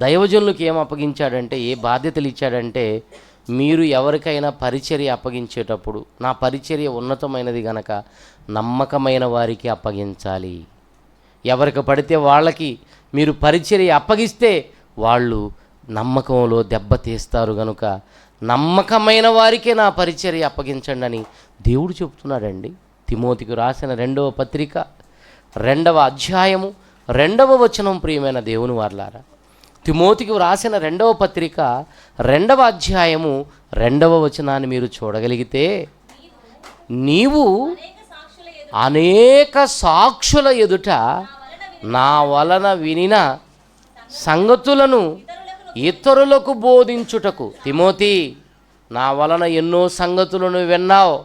దైవజనులకు ఏం అప్పగించాడంటే ఏ బాధ్యతలు ఇచ్చాడంటే మీరు ఎవరికైనా పరిచర్య అప్పగించేటప్పుడు నా పరిచర్య ఉన్నతమైనది గనక నమ్మకమైన వారికి అప్పగించాలి. ఎవరికి పడితే వాళ్ళకి మీరు పరిచర్య అప్పగిస్తే వాళ్ళు నమ్మకంలో దెబ్బతీస్తారు గనుక నమ్మకమైన వారికే నా పరిచర్య అప్పగించండి అని దేవుడు చెప్తున్నాడండి. తిమోతికి రాసిన రెండవ పత్రిక రెండవ అధ్యాయము రెండవ వచనం ప్రియమైన దేవుని వార్లారా. తిమోతికి వ్రాసిన రెండవ పత్రిక రెండవ అధ్యాయము రెండవ వచనాన్ని మీరు చూడగలిగితే నీవు అనేక సాక్షుల ఎదుట నా వలన వినిన సంగతులను ఇతరులకు బోధించుటకు. తిమోతి నా వలన ఎన్నో సంగతులను విన్నావు?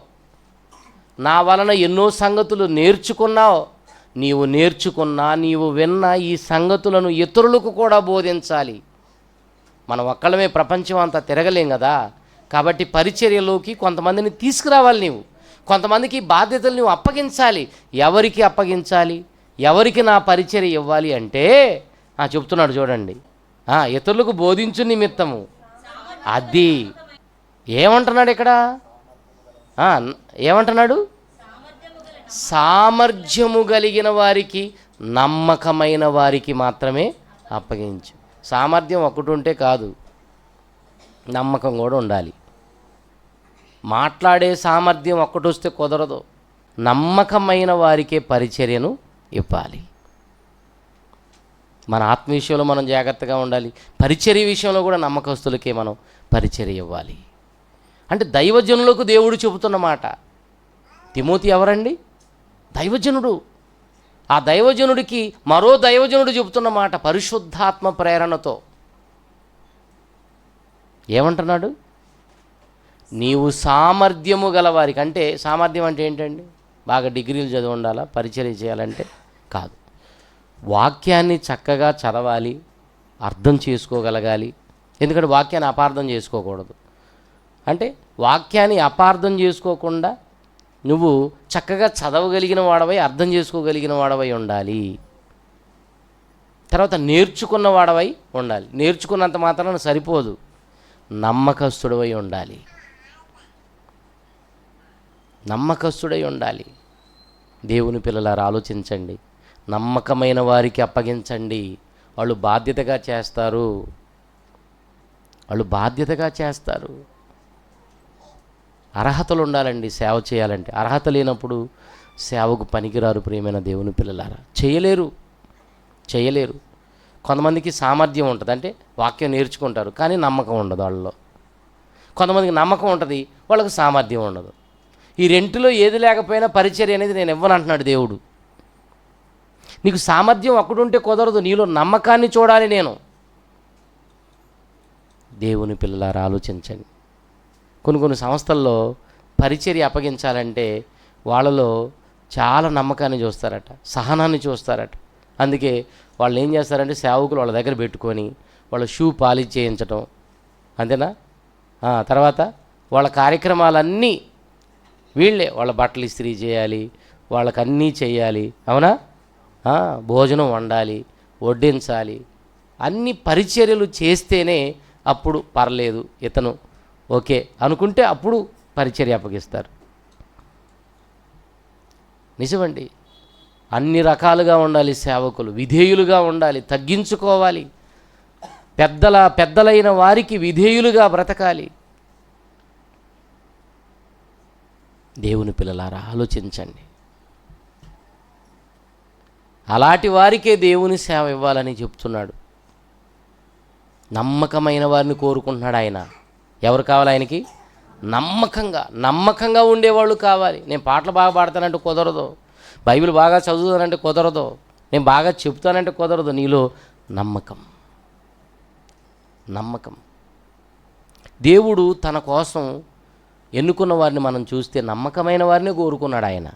నా వలన ఎన్నో సంగతులు నేర్చుకున్నావు? నీవు నేర్చుకున్నా నీవు విన్న ఈ సంగతులను ఇతరులకు కూడా బోధించాలి. మనం ఒక్కళ్ళమే ప్రపంచం అంతా తిరగలేం కదా? కాబట్టి పరిచర్యలోకి కొంతమందిని తీసుకురావాలి నీవు. కొంతమందికి బాధ్యతలు నువ్వు అప్పగించాలి. ఎవరికి అప్పగించాలి? ఎవరికి నా పరిచర్య ఇవ్వాలి అంటే ఆ, చెప్తున్నాడు చూడండి. ఇతరులకు బోధించు నిమిత్తము. అది. ఏమంటున్నాడు ఇక్కడ? ఏమంటున్నాడు? సామర్థ్యము కలిగిన వారికి నమ్మకమైన వారికి మాత్రమే అప్పగించు. సామర్థ్యం ఒకటి ఉంటే కాదు నమ్మకం కూడా ఉండాలి. మాట్లాడే సామర్థ్యం ఒక్కటి వస్తే కుదరదు. నమ్మకమైన వారికే పరిచర్యను ఇవ్వాలి. మన ఆత్మ విషయంలో మనం జాగ్రత్తగా ఉండాలి. పరిచర్య విషయంలో కూడా నమ్మకస్తులకే మనం పరిచర్య ఇవ్వాలి. అంటే దైవజనులకు దేవుడు చెబుతున్న మాట. తిమోతి ఎవరండి? దైవజనుడు. ఆ దైవజనుడికి మరో దైవజనుడు చెబుతున్న మాట పరిశుద్ధాత్మ ప్రేరణతో. ఏమంటున్నాడు? నీవు సామర్థ్యము గలవారికి అంటే సామర్థ్యం అంటే ఏంటండి? బాగా డిగ్రీలు చదివి ఉండాలా పరిచయం చేయాలంటే కాదు. వాక్యాన్ని చక్కగా చదవాలి అర్థం చేసుకోగలగాలి. ఎందుకంటే వాక్యాన్ని అపార్థం చేసుకోకూడదు. అంటే వాక్యాన్ని అపార్థం చేసుకోకుండా నువ్వు చక్కగా చదవగలిగిన వాడవై అర్థం చేసుకోగలిగిన వాడవై ఉండాలి. తర్వాత నేర్చుకున్న వాడవై ఉండాలి. నేర్చుకున్నంత మాత్రాన సరిపోదు. నమ్మకస్తుడవై ఉండాలి. నమ్మకస్తుడై ఉండాలి. దేవుని పిల్లలారు ఆలోచించండి. నమ్మకమైన వారికి అప్పగించండి. వాళ్ళు బాధ్యతగా చేస్తారు. వాళ్ళు బాధ్యతగా చేస్తారు. అర్హతలు ఉండాలండి సేవ చేయాలంటే. అర్హత లేనప్పుడు సేవకు పనికిరారు ప్రియమైన దేవుని పిల్లలారా. చేయలేరు. చేయలేరు. కొంతమందికి సామర్థ్యం ఉంటుంది. అంటే వాక్యం నేర్చుకుంటారు కానీ నమ్మకం ఉండదు వాళ్ళలో. కొంతమందికి నమ్మకం ఉంటుంది వాళ్ళకి సామర్థ్యం ఉండదు. ఈ రెంటిలో ఏది లేకపోయినా పరిచర్య అనేది నేను ఇవ్వనంటున్నాడు దేవుడు. నీకు సామర్థ్యం అక్కడుంటే కుదరదు నీలో నమ్మకాన్ని చూడాలి నేను. దేవుని పిల్లలారా ఆలోచించండి. కొన్ని కొన్ని సంస్థల్లో పరిచర్య అప్పగించాలంటే వాళ్ళలో చాలా నమ్మకాన్ని చూస్తారట సహనాన్ని చూస్తారట. అందుకే వాళ్ళు ఏం చేస్తారంటే సేవకులు వాళ్ళ దగ్గర పెట్టుకొని వాళ్ళ షూ పాలిష్ చేయించటం. అంతేనా? తర్వాత వాళ్ళ కార్యక్రమాలన్నీ వీళ్ళే వాళ్ళ బట్టలు ఇస్త్రీ చేయాలి వాళ్ళకి అన్నీ చేయాలి. అవునా? భోజనం వండాలి వడ్డించాలి. అన్ని పరిచర్యలు చేస్తేనే అప్పుడు పర్లేదు ఇతను ఓకే అనుకుంటే అప్పుడు పరిచర్య అప్పగిస్తారు. నిజమండి. అన్ని రకాలుగా ఉండాలి సేవకులు విధేయులుగా ఉండాలి తగ్గించుకోవాలి. పెద్దల పెద్దలైన వారికి విధేయులుగా బ్రతకాలి. దేవుని పిల్లలారా ఆలోచించండి. అలాంటి వారికే దేవుని సేవ ఇవ్వాలని చెప్తున్నాడు. నమ్మకమైన వారిని కోరుకుంటున్నాడు ఆయన. ఎవరు కావాలి ఆయనకి? నమ్మకంగా నమ్మకంగా ఉండేవాళ్ళు కావాలి. నేను పాటలు బాగా పాడతానంటే కుదరదు. బైబిల్ బాగా చదువుతానంటే కుదరదు. నేను బాగా చెప్తానంటే కుదరదు. నీలో నమ్మకం. నమ్మకం. దేవుడు తన కోసం ఎన్నుకున్న వారిని మనం చూస్తే నమ్మకమైన వారిని కోరుకున్నాడు ఆయన.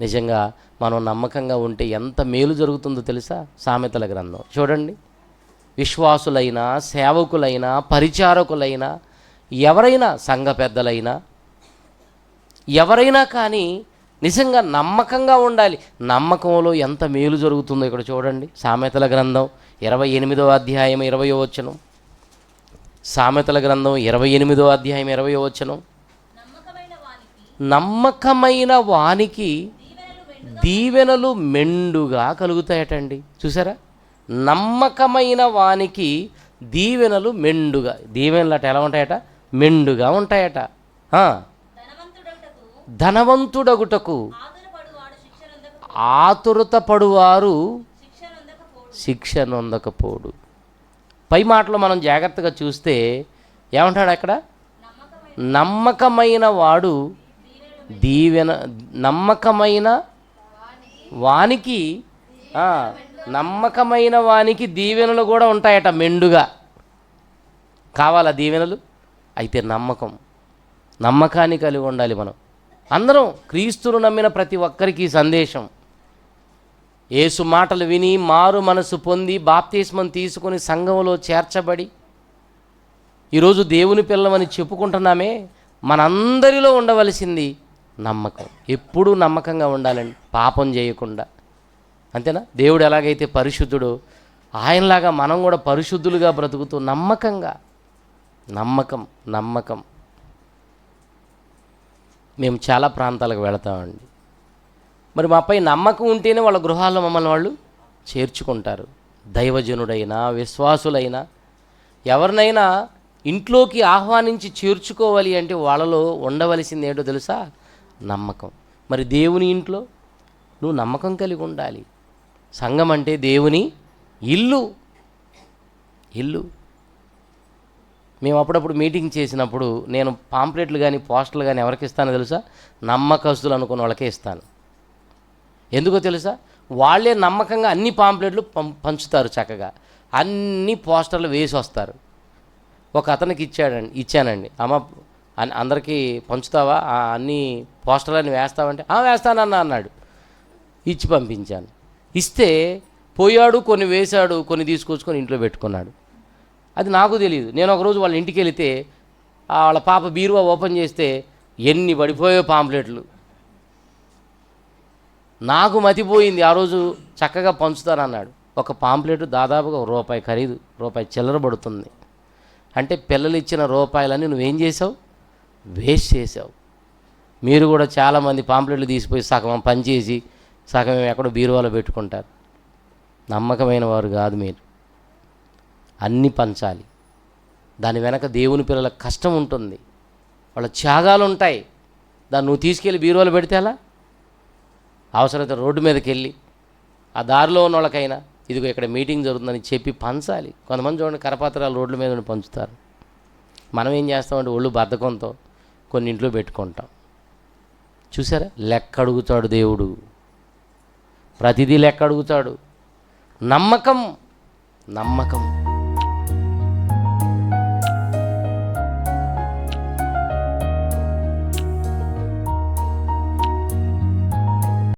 నిజంగా మనం నమ్మకంగా ఉంటే ఎంత మేలు జరుగుతుందో తెలుసా? సామెతల గ్రంథం. చూడండి. విశ్వాసులైనా సేవకులైనా పరిచారకులైనా ఎవరైనా సంఘ పెద్దలైనా ఎవరైనా కానీ నిజంగా నమ్మకంగా ఉండాలి. నమ్మకంలో ఎంత మేలు జరుగుతుందో ఇక్కడ చూడండి. సామెతల గ్రంథం ఇరవై ఎనిమిదో అధ్యాయం ఇరవయో వచనం. సామెతల గ్రంథం ఇరవై ఎనిమిదో అధ్యాయం ఇరవయో వచనం. నమ్మకమైన వానికి దీవెనలు మెండుగా కలుగుతాయటండి. చూసారా? నమ్మకమైన వానికి దీవెనలు మెండుగా. దీవెనలు అట ఎలా ఉంటాయట? మెండుగా ఉంటాయట. ధనవంతుడగుటకు. ఆతురత పడువారు శిక్ష నొందకపోడు పై మాటలో మనం జాగ్రత్తగా చూస్తే ఏమంటాడు అక్కడ? నమ్మకమైన వాడు దీవెన నమ్మకమైన వానికి నమ్మకమైన వానికి దీవెనలు కూడా ఉంటాయట మెండుగా. కావాలా దీవెనలు? అయితే నమ్మకం. నమ్మకాన్ని కలిగి ఉండాలి మనం. అందరం క్రీస్తును నమ్మిన ప్రతి ఒక్కరికి సందేశం. యేసు మాటలు విని మారు మనసు పొంది బాప్తిస్మం తీసుకొని సంఘంలో చేర్చబడి ఈరోజు దేవుని పిల్లమని చెప్పుకుంటున్నామే. మనందరిలో ఉండవలసింది నమ్మకం. ఎప్పుడూ నమ్మకంగా ఉండాలండి. పాపం చేయకుండా. అంతేనా? దేవుడు ఎలాగైతే పరిశుద్ధుడో ఆయనలాగా మనం కూడా పరిశుద్ధులుగా బ్రతుకుతూ నమ్మకంగా నమ్మకం నమ్మకం. మేము చాలా ప్రాంతాలకు వెళతామండి. మరి మాపై నమ్మకం ఉంటేనే వాళ్ళ గృహాల్లో మమ్మల్ని వాళ్ళు చేర్చుకుంటారు. దైవజనుడైనా విశ్వాసులైనా ఎవరినైనా ఇంట్లోకి ఆహ్వానించి చేర్చుకోవాలి అంటే వాళ్ళలో ఉండవలసింది ఏంటో తెలుసా? నమ్మకం. మరి దేవుని ఇంట్లో నువ్వు నమ్మకం కలిగి ఉండాలి. సంఘం అంటే దేవుని ఇల్లు. ఇల్లు. మేము అప్పుడప్పుడు మీటింగ్ చేసినప్పుడు నేను పాంప్లెట్లు కానీ పోస్టర్లు కానీ ఎవరికి ఇస్తానో తెలుసా? నమ్మకస్తులు అనుకున్న వాళ్ళకే ఇస్తాను. ఎందుకో తెలుసా? వాళ్ళే నమ్మకంగా అన్ని పాంప్లెట్లు పం పంచుతారు చక్కగా. అన్ని పోస్టర్లు వేసి వస్తారు. ఒక అతనికి ఇచ్చాడండి ఇచ్చానండి. అమ్మ అన్- అందరికీ పంచుతావా? ఆ, అన్ని పోస్టర్లని వేస్తావంటే "ఆ, వేస్తానన్నా అన్నాడు. ఇచ్చి పంపించాను. ఇస్తే పోయాడు కొన్ని వేశాడు కొన్ని తీసుకొచ్చుకొని ఇంట్లో పెట్టుకున్నాడు. అది నాకు తెలియదు నేను ఒకరోజు వాళ్ళ ఇంటికి వెళితే వాళ్ళ పాప బీరువా ఓపెన్ చేస్తే ఎన్ని పడిపోయో పాంప్లెట్లు. నాకు మతిపోయింది. ఆ రోజు చక్కగా పంచుతానన్నాడు. ఒక పాంప్లెట్ దాదాపుగా ఒక రూపాయి ఖరీదు రూపాయి చిల్లర పడుతుంది. అంటే పిల్లలు ఇచ్చిన రూపాయలని నువ్వేం చేసావు వేస్ట్ చేసావు మీరు కూడా చాలామంది పాంప్లెట్లు తీసిపోయి సగం పనిచేసి సగం ఎక్కడో బీరువాలో పెట్టుకుంటారు. నమ్మకమైన వారు కాదు మీరు. అన్నీ పంచాలి. దాని వెనక దేవుని పిల్లల కష్టం ఉంటుంది. వాళ్ళ త్యాగాలు ఉంటాయి. దాన్ని నువ్వు తీసుకెళ్ళి బీరువాలో పెడితే అలా అవసరమైతే రోడ్డు మీదకి వెళ్ళి ఆ దారిలో ఉన్న వాళ్ళకైనా ఇదిగో ఇక్కడ మీటింగ్ జరుగుతుందని చెప్పి పంచాలి. కొంతమంది చూడండి కరపాత్రాలు రోడ్ల మీద ఉండి పంచుతారు. మనం ఏం చేస్తామంటే ఒళ్ళు బద్ధకంతో కొన్ని ఇంట్లో పెట్టుకుంటాం. చూసారా? లెక్క అడుగుతాడు దేవుడు. ప్రతిదీ లెక్క అడుగుతాడు. నమ్మకం నమ్మకం.